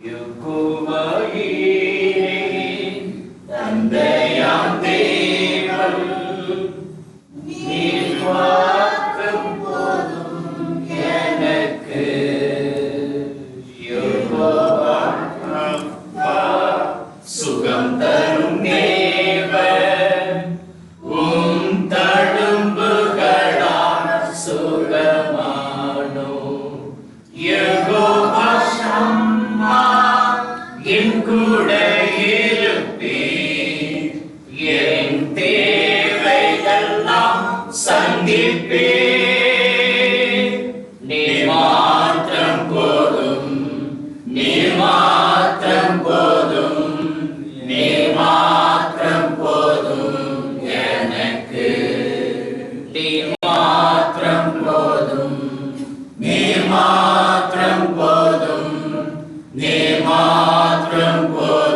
Yukumayi என் கூட இருப்பீர். என் தேவைகள்லாம் சந்திப்பீர். நீ மாத்திரம் போதும் நீ மாத்திரம் போதும் நீ மாத்திரம் போதும் எனக்கு. நீ மாத்திரம் போதும் நீ மாத்திரம் போதும் நீ போதும்